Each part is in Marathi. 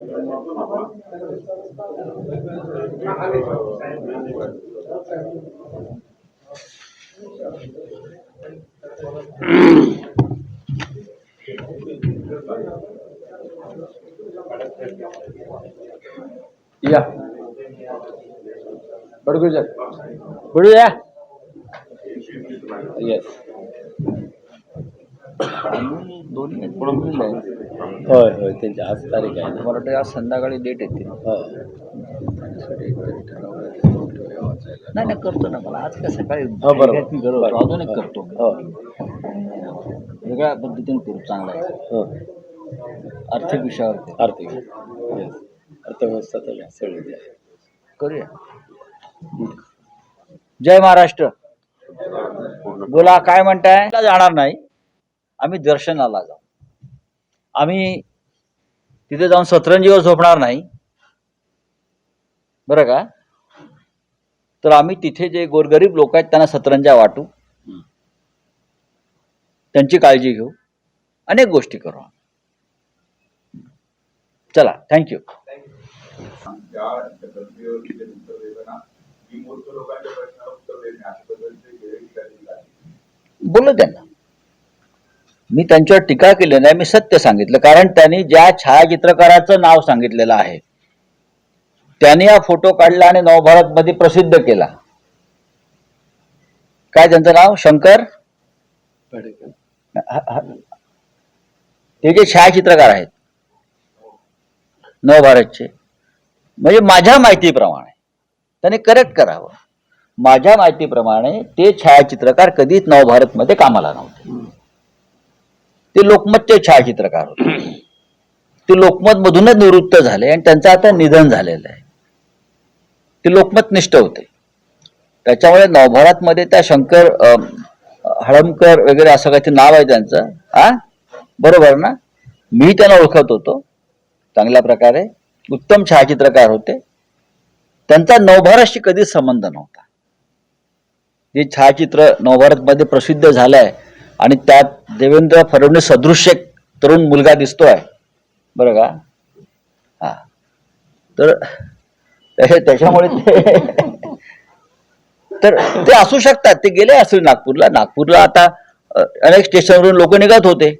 या बडगुजर बडू या येस दोन्ही प्रॉब्लेम आहे होय होय त्यांची आज तारीख आहे मला वाटतं आज संध्याकाळी डेट येते हो त्यासाठी ठरवलं. नाही नाही करतो ना मला आज काय सकाळी हो बरोबर. अजून एक करतो हो. वेगळ्या पद्धतीने करू चांगला आहे. हो. आर्थिक विषयावर. आर्थिक. अर्थव्यवस्था तर सगळी आहे. करूया. जय महाराष्ट्र. बोला काय म्हणताय? जाणार नाही. आम्ही दर्शनाला जाऊ. आम्ही तिथे जाऊन सतरंजीवर झोपणार नाही. बरं का? तर आम्ही तिथे जे गोरगरीब लोक आहेत त्यांना सतरंजा वाटू. त्यांची काळजी घेऊ. अनेक गोष्टी करू चला थँक्यू बोललो त्यांना. मी त्यांच्यावर टीका केली नाही मी सत्य सांगितलं. कारण त्यांनी ज्या छायाचित्रकाराचं नाव सांगितलेलं आहे त्यांनी हा फोटो काढला आणि नवभारत मध्ये प्रसिद्ध केला. काय त्यांचं नाव? शंकर. ह- ते जे छायाचित्रकार आहेत नवभारतचे म्हणजे माझ्या माहितीप्रमाणे त्याने करेक्ट करावं. माझ्या माहितीप्रमाणे ते छायाचित्रकार कधीच नवभारतमध्ये कामाला नव्हते. ते लोकमतचे छायाचित्रकार होते. ते लोकमत मधूनच निवृत्त झाले आणि त्यांचं आता निधन झालेलं आहे. ते लोकमतनिष्ठ होते. त्याच्यामुळे नवभारतमध्ये त्या शंकर हळमकर वगैरे असं काहीतरी नाव आहे त्यांचं. हा बरोबर ना? मी त्यांना ओळखत होतो. चांगल्या प्रकारे. उत्तम छायाचित्रकार होते. त्यांचा नवभारतशी कधीच संबंध नव्हता. जे छायाचित्र नवभारतमध्ये प्रसिद्ध झालंय आणि त्यात देवेंद्र फडणवीस सदृश्य एक तरुण मुलगा दिसतोय. बरं का? हा. तर त्याच्यामुळे ते तर ते असू शकतात. ते गेले असतील नागपूरला. नागपूरला आता अनेक स्टेशनवरून लोक निघत होते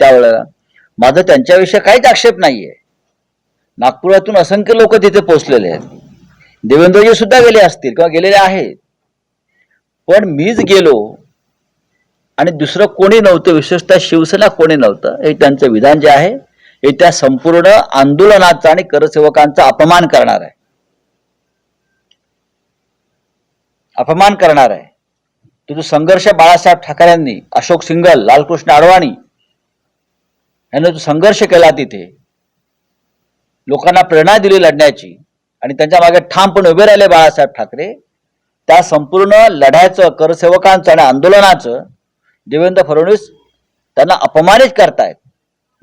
त्यावेळेला. माझं त्यांच्याविषयी काहीच आक्षेप नाहीये. नागपुरातून असंख्य लोक तिथे पोहोचलेले आहेत. देवेंद्रजी सुद्धा गेले असतील किंवा गेलेले आहेत. पण मीच गेलो आणि दुसरं कोणी नव्हतं विशेषतः शिवसेना कोणी नव्हतं हे त्यांचं विधान जे आहे हे त्या संपूर्ण आंदोलनाचा आणि करसेवकांचा अपमान करणार आहे. अपमान करणार आहे. तो जो संघर्ष बाळासाहेब ठाकरेंनी अशोक सिंगल लालकृष्ण अडवाणी यांनी जो संघर्ष केला तिथे लोकांना प्रेरणा दिली लढण्याची आणि त्यांच्या मागे ठामपणे उभे राहिले बाळासाहेब ठाकरे त्या संपूर्ण लढ्याचं करसेवकांचं आणि आंदोलनाचं देवेंद्र फडणवीस त्यांना अपमानित करतायत.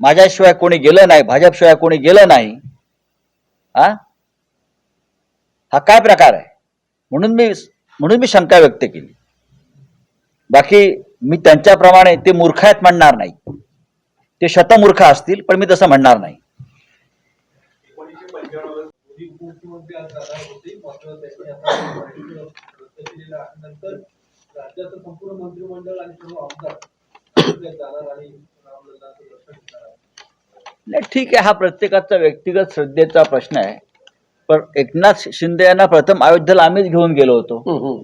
माझ्याशिवाय कोणी गेलं नाही भाजपशिवाय कोणी गेलं नाही. हा? हा काय प्रकार आहे? म्हणून मी म्हणून मी शंका व्यक्त केली. बाकी मी त्यांच्याप्रमाणे ते मूर्ख आहेत म्हणणार नाही. ते शतमूर्ख असतील पण मी तसं म्हणणार नाही. राज्याचं संपूर्ण मंत्रिमंडळ आणि सर्व आमदार जाणार आणि नाही ठीक आहे हा प्रत्येकाचा व्यक्तिगत श्रद्धेचा प्रश्न आहे. पण एकनाथ शिंदे यांना प्रथम अयोध्येला आम्हीच घेऊन गेलो होतो.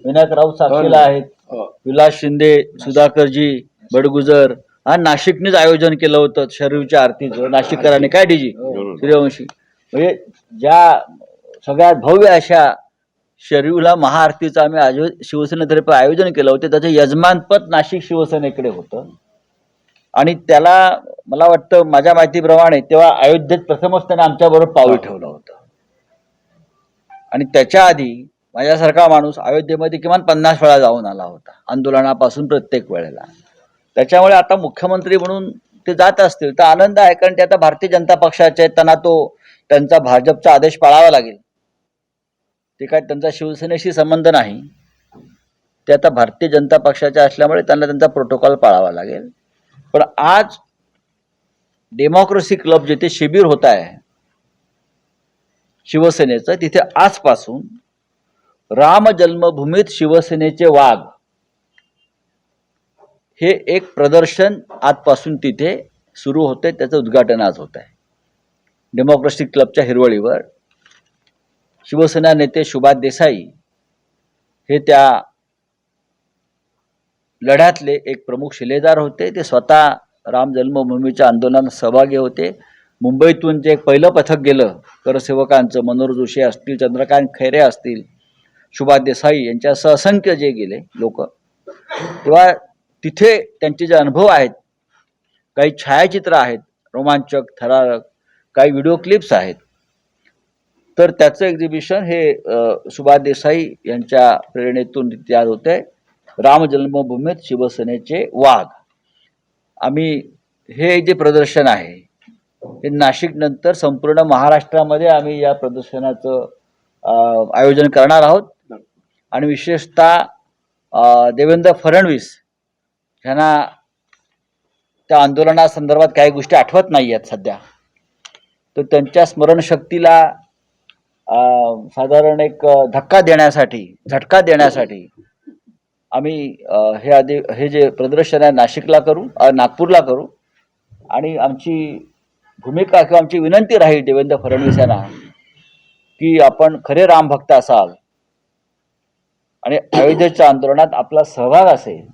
विनायक राऊत साक्षीला आहेत. हो. विलास शिंदे सुधाकरजी बडगुजर हा नाशिकनेच आयोजन केलं होतं शरीरच्या आरतीचं नाशिककरांनी. काय डीजी? सूर्यवंशी. म्हणजे ज्या सगळ्यात भव्य अशा शरीरला महाआरतीचं आम्ही आयो शिवसेनेतर्फे आयोजन केलं होतं. त्याचं यजमानपद नाशिक शिवसेनेकडे होतं. आणि त्याला मला वाटतं माझ्या माहितीप्रमाणे तेव्हा अयोध्येत प्रथमच त्याने आमच्याबरोबर पाऊल ठेवलं होतं. आणि त्याच्या आधी माझ्यासारखा माणूस अयोध्येमध्ये किमान पन्नास वेळा जाऊन आला होता आंदोलनापासून प्रत्येक वेळेला. त्याच्यामुळे आता मुख्यमंत्री म्हणून ते जात असतील तर आनंद आहे कारण ते आता भारतीय जनता पक्षाचे आहेत त्यांना तो त्यांचा भाजपचा आदेश पाळावा लागेल. ते काय त्यांचा शिवसेनेशी संबंध नाही. ते आता भारतीय जनता पक्षाच्या असल्यामुळे त्यांना त्यांचा प्रोटोकॉल पाळावा लागेल. पण आज डेमोक्रेसी क्लब जिथे शिबिर होत आहे शिवसेनेचं तिथे आजपासून राम जन्मभूमीत शिवसेनेचे वाघ हे एक प्रदर्शन आजपासून तिथे सुरू होते त्याचं उद्घाटन आज होत आहे डेमोक्रेसी क्लबच्या हिरवळीवर. शिवसेना नेते सुभाष देसाई हे त्या लढ्यातले एक प्रमुख शिलेदार होते. ते स्वतः राम जन्मभूमीच्या आंदोलनात सहभागी होते. मुंबईतून जे एक पहिलं पथक गेलं करसेवकांचं मनोहर जोशी असतील चंद्रकांत खैरे असतील सुभाष देसाई यांच्यासह असंख्य जे गेले लोक तेव्हा तिथे त्यांचे जे अनुभव आहेत काही छायाचित्र आहेत रोमांचक थरारक काही व्हिडिओ क्लिप्स आहेत. तर त्याचं एक्झिबिशन हे सुभाष देसाई यांच्या प्रेरणेतून तयार होते राम जन्मभूमीत शिवसेनेचे वाघ. आम्ही हे जे प्रदर्शन आहे हे नाशिक नंतर संपूर्ण महाराष्ट्रामध्ये आम्ही या प्रदर्शनाचं आयोजन करणार आहोत. आणि विशेषतः देवेंद्र फडणवीस ह्यांना त्या आंदोलनासंदर्भात काही गोष्टी आठवत नाही आहेत सध्या. तर त्यांच्या स्मरणशक्तीला साधारण एक धक्का देण्यासाठी झटका देण्यासाठी आम्ही हे आधी हे जे प्रदर्शन आहे नाशिकला करू नागपूरला करू आणि आमची भूमिका किंवा आमची विनंती राहील देवेंद्र फडणवीस यांना की आपण खरे रामभक्त असाल आणि अयोध्येच्या आंदोलनात आपला सहभाग असेल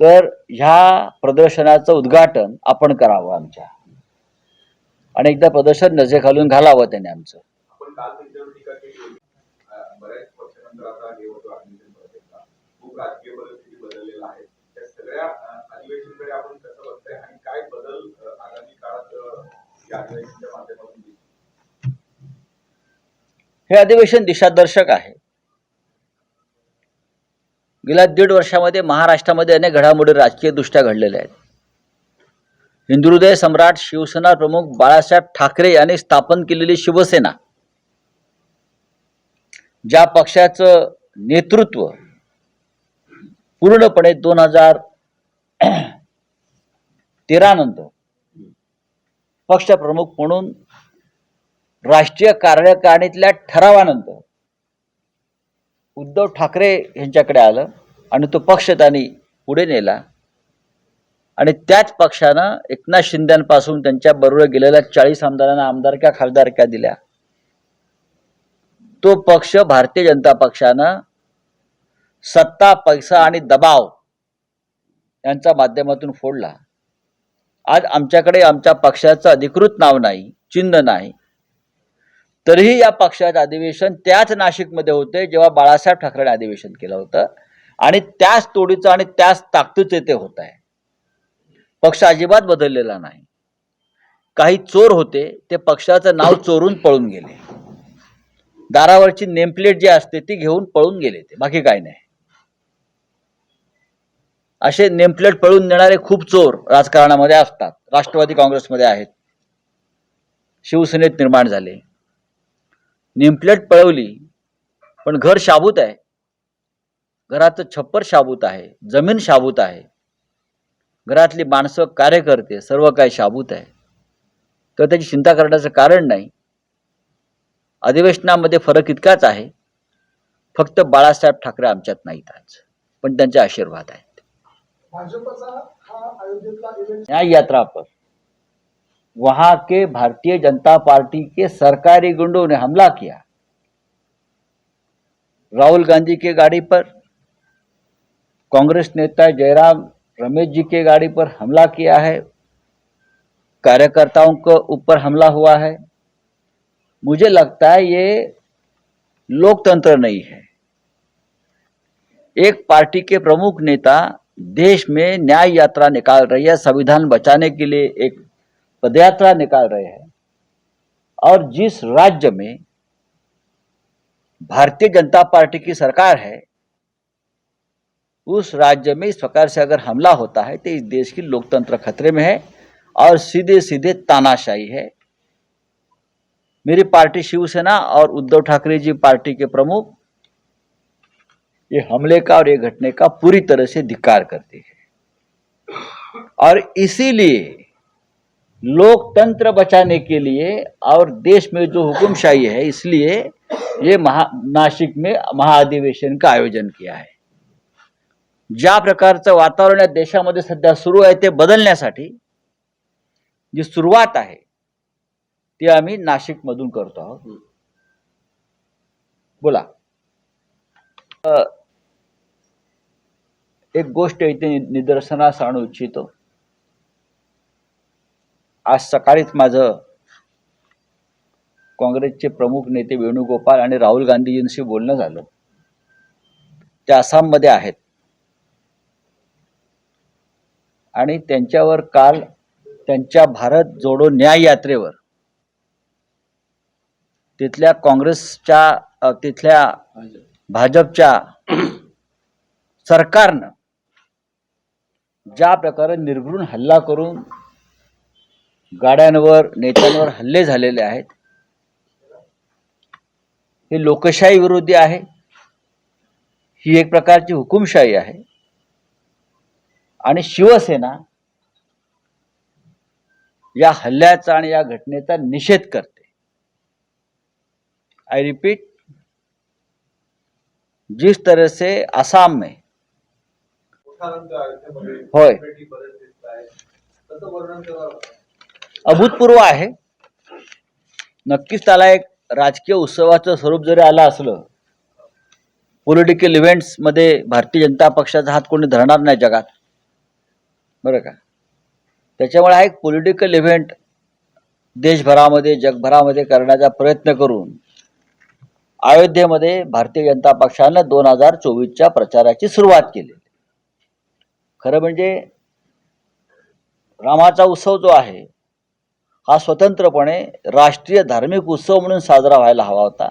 तर ह्या प्रदर्शनाचं उद्घाटन आपण करावं आमच्या. आणि एकदा प्रदर्शन नजे घालून घालावं त्याने आमचं. आपण काल त्यांच्यावर टीका केली होती. बऱ्याच वर्षानंतर आता हे होतो अधिवेशन परिषदेचा खूप राजकीय परिस्थिती बदललेला आहे. त्या सगळ्या अधिवेशनकडे आपण कसं बघताय आणि काय बदल आगामी काळात या अधिवेशनच्या माध्यमातून हे अधिवेशन दिशादर्शक आहे. गेल्या दीड वर्षामध्ये महाराष्ट्रामध्ये अनेक घडामोडी राजकीय दृष्ट्या घडलेल्या आहेत. हिंदुहृदय सम्राट शिवसेना प्रमुख बाळासाहेब ठाकरे यांनी स्थापन केलेली शिवसेना ज्या पक्षाचं नेतृत्व पूर्णपणे दोन हजार तेरा नंतर पक्षप्रमुख म्हणून राष्ट्रीय कार्यकारिणीतल्या ठरावानंतर उद्धव ठाकरे यांच्याकडे आलं आणि तो पक्ष त्यांनी पुढे नेला. आणि त्याच पक्षानं एकनाथ शिंद्यांपासून त्यांच्या बरोबर गेलेल्या चाळीस आमदारांना आमदारक्या खासदारक्या दिल्या. तो पक्ष भारतीय जनता पक्षानं सत्ता पैसा आणि दबाव यांच्या माध्यमातून फोडला. आज आमच्याकडे आमच्या पक्षाचं अधिकृत नाव नाही चिन्ह नाही. तरीही या पक्षाचं अधिवेशन त्याच नाशिकमध्ये होते जेव्हा बाळासाहेब ठाकरेने अधिवेशन केलं होतं. आणि त्याच तोडीचं आणि त्याच ताकदीचे ते होत आहे पक्ष अजिबात बदललेला नाही. काही चोर होते ते पक्षाचं नाव चोरून पळून गेले. दारावरची नेमप्लेट जी असते ती घेऊन पळून गेले ते. बाकी काही नाही. असे नेमप्लेट पळून नेणारे खूप चोर राजकारणामध्ये असतात. राष्ट्रवादी काँग्रेसमध्ये आहेत. शिवसेनेत निर्माण झाले. नेमप्लेट पळवली पण घर शाबूत आहे. घराचं छप्पर शाबूत आहे. जमीन शाबूत आहे. घरातली माणसं कार्यकर्ते सर्व काही शाबूत आहे. तर त्याची चिंता करण्याचं कारण नाही. अधिवेशनामध्ये फरक इतकाच आहे. फक्त बाळासाहेब ठाकरे आमच्यात नाहीत आज पण त्यांचे आशीर्वाद आहेत. न्याय यात्रा पर. वहां के भारतीय जनता पार्टी के सरकारी गुंडों ने हमला किया. राहुल गांधी के गाड़ी पर. कांग्रेस नेता जयराम रमेश जी के गाड़ी पर हमला किया है. कार्यकर्ताओं को ऊपर हमला हुआ है. मुझे लगता है ये लोकतंत्र नहीं है। एक पार्टी के प्रमुख नेता देश में न्याय यात्रा निकाल रही है, संविधान बचाने के लिए एक पदयात्रा निकाल रहे हैं। और जिस राज्य में भारतीय जनता पार्टी की सरकार है, उस राज्य में इस प्रकार से अगर हमला होता है तो इस देश की लोकतंत्र खतरे में है और सीधे सीधे तानाशाही है। मेरी पार्टी शिवसेना और उद्धव ठाकरे जी पार्टी के प्रमुख, ये हमले का और ये घटने का पूरी तरह से धिक्कार करती है। और इसीलिए लोकतंत्र बचाने के लिए और देश में जो हुकुमशाही है, इसलिए ये महा नाशिक में महाअधिवेशन का आयोजन किया है। ज्या प्रकारचं वातावरण या देशामध्ये सध्या सुरू आहे, ते बदलण्यासाठी जी सुरुवात आहे ती आम्ही नाशिकमधून करतो आहोत. बोला. एक गोष्ट इथे निदर्शनास आणू इच्छितो. आज सकाळीच माझं काँग्रेसचे प्रमुख नेते वेणुगोपाल आणि राहुल गांधीजींशी बोलणं झालं. ते आसाममध्ये आहेत. आणि त्यांच्यावर काल त्यांच्या भारत जोडो न्याय यात्रेवर तिथल्या काँग्रेसच्या तिथल्या भाजपच्या सरकारनं ज्या प्रकारे निर्भरून हल्ला करून गाड्यांवर नेत्यांवर हल्ले झालेले आहेत हे लोकशाही विरोधी आहे ही एक प्रकारची हुकुमशाही आहे. आणि शिवसेना या हल्ल्याचा आणि या घटनेचा निषेध करते. आई रिपीट जिस तरह से आसाम में होय. अभूतपूर्व आहे. नक्कीच त्याला एक राजकीय उत्सवाचं स्वरूप जरी आलं असलं पॉलिटिकल इव्हेंट्समध्ये भारतीय जनता पक्षाचा हात कोणी धरणार नाही जगात. बरं का? त्याच्यामुळे हा एक पॉलिटिकल इव्हेंट देशभरामध्ये जगभरामध्ये करण्याचा प्रयत्न करून अयोध्येमध्ये भारतीय जनता पक्षानं दोन हजार चोवीसच्या प्रचाराची सुरुवात केली. खरं म्हणजे रामाचा उत्सव जो आहे हा स्वतंत्रपणे राष्ट्रीय धार्मिक उत्सव म्हणून साजरा व्हायला हवा होता.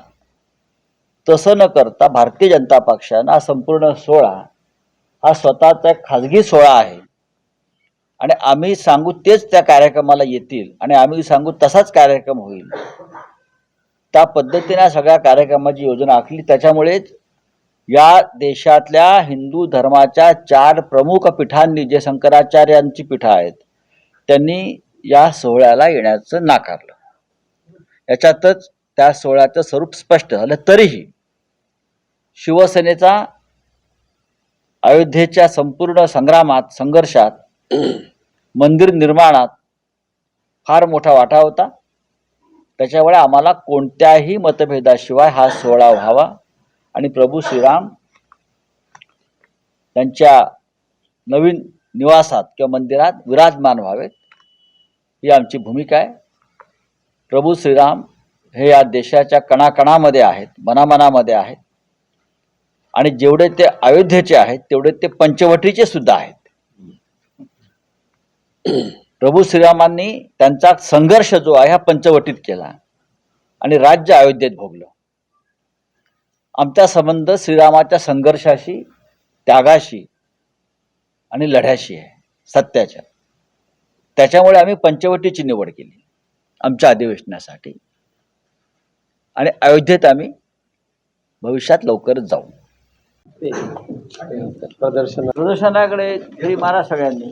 तसं न करता भारतीय जनता पक्षानं हा संपूर्ण सोहळा हा स्वतःचा खाजगी सोहळा आहे. आणि आम्ही सांगू तेच त्या कार्यक्रमाला येतील आणि आम्ही सांगू तसाच कार्यक्रम होईल. त्या पद्धतीने सगळ्या कार्यक्रमाची योजना आखली. त्याच्यामुळेच या देशातल्या हिंदू धर्माच्या चार प्रमुख पीठांनी जे शंकराचार्यांची पीठं आहेत त्यांनी या सोहळ्याला येण्याचं नाकारलं. याच्यातच त्या सोहळ्याचं स्वरूप स्पष्ट झालं. तरीही शिवसेनेचा अयोध्येच्या संपूर्ण संग्रामात संघर्षात मंदिर निर्माणात फार मोठा वाटा होता. त्याच्यामुळे आम्हाला कोणत्याही मतभेदाशिवाय हा सोहळा व्हावा. आणि प्रभू श्रीराम त्यांच्या नवीन निवासात किंवा मंदिरात विराजमान व्हावेत ही आमची भूमिका आहे. प्रभू श्रीराम हे या देशाच्या कणाकणामध्ये आहेत मनामनामध्ये आहेत. आणि जेवढे ते अयोध्येचे आहेत तेवढे ते पंचवटीचे सुद्धा आहेत. प्रभू श्रीरामांनी त्यांचा संघर्ष जो आहे हा पंचवटीत केला आणि राज्य अयोध्येत भोगलं. आमचा संबंध श्रीरामाच्या संघर्षाशी त्यागाशी आणि लढ्याशी आहे सत्याच्या. त्याच्यामुळे आम्ही पंचवटीची निवड केली आमच्या अधिवेशनासाठी. आणि अयोध्येत आम्ही भविष्यात लवकरच जाऊ. प्रदर्शन प्रदर्शनाकडे घरी मारा सगळ्यांनी.